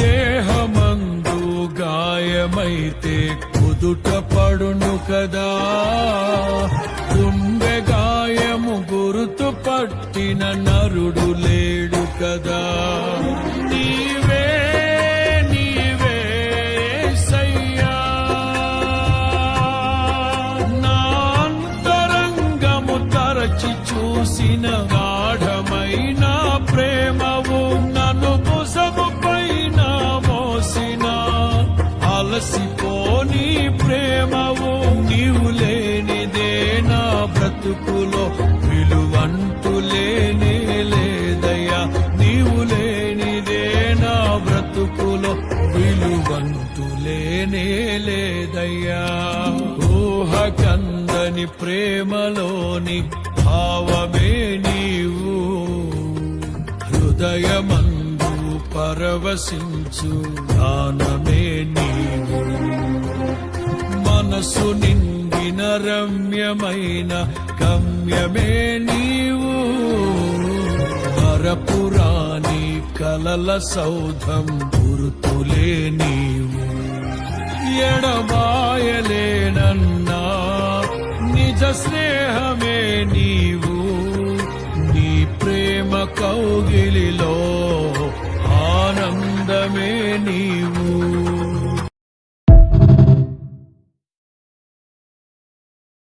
దేహమందు గాయమైతే కుదుట పడును కదా. గుండె గాయము గురుతు పట్టిన నరుడు లేడు కదా. నీవే నీవే నా తరచి చూసిన అలసిపోని ప్రేమవు నీవు లేనిదే నా బ్రతుకులో విలువంటూ లేనే లేదయ్యా. నీవు లేనిదే నా బ్రతుకులో విలువంటూ లేనే లేదయ్యా. ఊహకందని ప్రేమలోని భావమే నీవు. హృదయమందు పరవశించు గానమే నీవు. మనసు నిండిన రమ్యమైన గమ్యమే నీవు. పరపురాణి కలల సౌధం గురుతులే నీవు. ఎడబాయలేనన్నా నిజ స్నేహమే నీవు. స్థానమే నీవు.